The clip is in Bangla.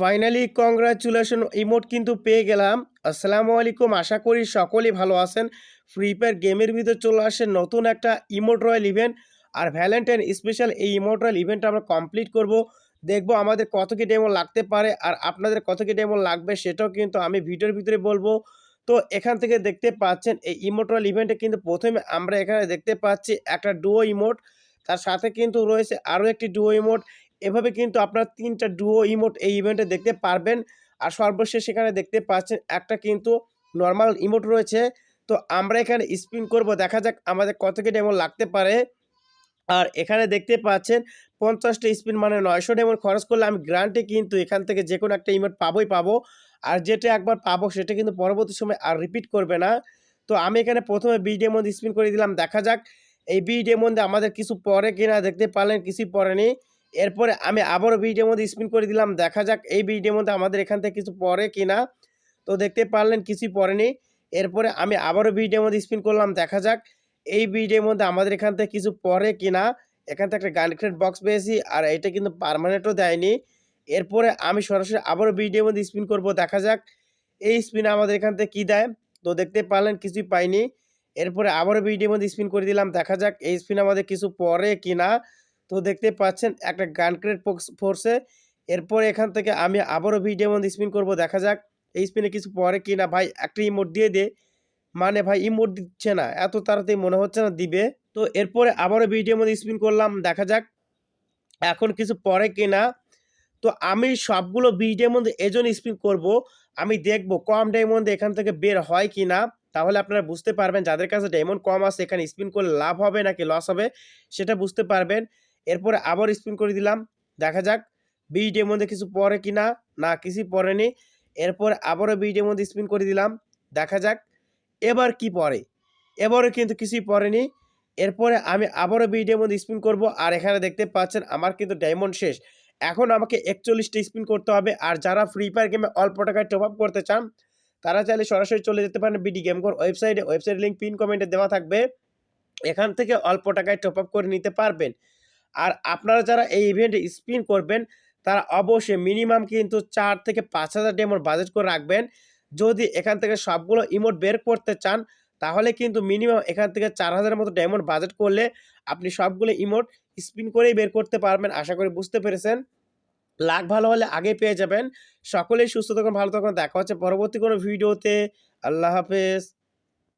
ফাইনালি কংগ্রাচুলেশন ইমোট কিন্তু পেয়ে গেলাম। আসসালামু আলাইকুম, আশা করি সকলেই ভালো আছেন। ফ্রি ফায়ার গেমের ভিতরে চলে আসে নতুন একটা ইমোট রয়্যাল ইভেন্ট আর ভ্যালেন্টাইন স্পেশাল এই ইমোট রয়্যাল ইভেন্টটা আমরা কমপ্লিট করব। দেখব আমাদের কত কি ডেমো লাগতে পারে আর আপনাদের কত কি ডেমো লাগবে সেটাও কিন্তু আমি ভিডিওর ভিতরে বলব। তো এখান থেকে দেখতে পাচ্ছেন, এই ইমোট রয়্যাল ইভেন্টে কিন্তু প্রথমে আমরা এখানে দেখতে পাচ্ছি একটা ডুয়ো ইমোট তার সাথে কিন্তু রয়েছে আরও একটি ডুয়ো ইমোট এভাবে কিন্তু আপনারা তিনটা ডুয়ো ইমোট এই ইভেন্টে দেখতে পারবেন। আর সর্বশেষ এখানে দেখতে পাচ্ছেন একটা কিন্তু নর্মাল ইমোট রয়েছে। তো আমরা এখানে স্পিন করব, দেখা যাক আমাদের কত কি ডেমন লাগতে পারে। আর এখানে দেখতে পাচ্ছেন পঞ্চাশটা স্পিন মানে নয়শো ডেমন খরচ করলে আমি গ্রান্টে কিন্তু এখান থেকে যে কোনো একটা ইমোট পাবোই পাবো। আর যেটা একবার পাবো সেটা কিন্তু পরবর্তী সময় আর রিপিট করবে না। তো আমি এখানে প্রথমে বি ডেমন স্পিন করে দিলাম, দেখা যাক। এই বি ডেমন আমাদের কিছু পরে কিনা দেখতে পারলেন, কিছুই পরেনি। এরপরে আমি আবারও ভিডিওর মধ্যে স্পিন করে দিলাম। দেখা যাক এই ভিডিওর মধ্যে আমাদের এখান থেকে কিছু পরে কিনা তো দেখতে পারলেন কিছুই পড়েনি। এরপরে আমি আবারও ভিডিওর মধ্যে স্পিন করলাম। দেখা যাক এই ভিডিওর মধ্যে আমাদের এখান থেকে কিছু পরে কিনা এখান থেকে একটা গান বক্স পেয়েছি আর এটা কিন্তু পারমানেন্টও দেয়নি। এরপরে আমি সরাসরি আবারও ভিডিওর মধ্যে স্পিন করব। দেখা যাক এই স্পিন আমাদের এখান থেকে কী দেয়। তো দেখতে পারলেন কিছুই পাইনি। এরপরে আবারও ভিডিওর মধ্যে স্পিন করে দিলাম। দেখা যাক এই স্পিন আমাদের কিছু পরে কিনা তো দেখতে পাচ্ছেন, একটা গান ক্রেড ফোর্সে। এরপর এখান থেকে আমি আবারও ভিডিও মধ্যে স্পিন করব, দেখা যাক এই স্পিনে কিছু পরে কি না। ভাই, একটা ইমোট দিয়ে দে। মানে ভাই, ইমোট দিচ্ছে না, এত তাড়াতাড়ি মনে হচ্ছে না দিবে। তো এরপরে আবারও ভিডিও মধ্যে স্পিন করলাম, দেখা যাক এখন কিছু পরে কি না। তো আমি সবগুলো ভিডিওর মধ্যে এজন স্পিন করব, আমি দেখব কম ডায়মন্ডে এখান থেকে বের হয় কি না। তাহলে আপনারা বুঝতে পারবেন, যাদের কাছে ডায়মন্ড কম আছে, এখানে স্পিন করলে লাভ হবে নাকি লস হবে, সেটা বুঝতে পারবেন। এরপরে আবার স্পিন করে দিলাম। দেখা যাক বিডির মধ্যে কিছু পরে কি না? না, কিছুই পড়েনি এরপর আবারও বিডির মধ্যে স্পিন করে দিলাম। দেখা যাক, এবার কি পরে? এবারও কিন্তু কিছুই পড়েনি এরপরে আমি আবারও বিডির মধ্যে স্পিন করব। আর এখানে দেখতে পাচ্ছেন, আমার কিন্তু ডায়মন্ড শেষ। এখন আমাকে একচল্লিশটা স্পিন করতে হবে। আর যারা ফ্রি ফায়ার গেমে অল্প টাকায় টপ আপ করতে চান, তারা চাইলে সরাসরি চলে যেতে পারেন বিডি গেম কোর ওয়েবসাইটে ওয়েবসাইট লিঙ্ক পিন কমেন্টে দেওয়া থাকবে। এখান থেকে অল্প টাকায় টপ আপ করে নিতে পারবেন। আর আপনারা যারা এই ইভেন্টে স্পিন করবেন, তারা অবশ্যই মিনিমাম কিন্তু চার থেকে পাঁচ হাজার ডেমোর বাজেট করে রাখবেন। যদি এখান থেকে সবগুলো ইমোট বের করতে চান, তাহলে কিন্তু মিনিমাম এখান থেকে চার হাজারের মতো ডায়মন্ড বাজেট করলে আপনি সবগুলো ইমোট স্পিন করেই বের করতে পারবেন, আশা করি বুঝতে পেরেছেন। লাখ ভালো হলে আগে পেয়ে যাবেন। সকলেই সুস্থ থাকুন, ভালো থাকুন, দেখা হচ্ছে পরবর্তী কোনো ভিডিওতে আল্লাহ হাফেজ।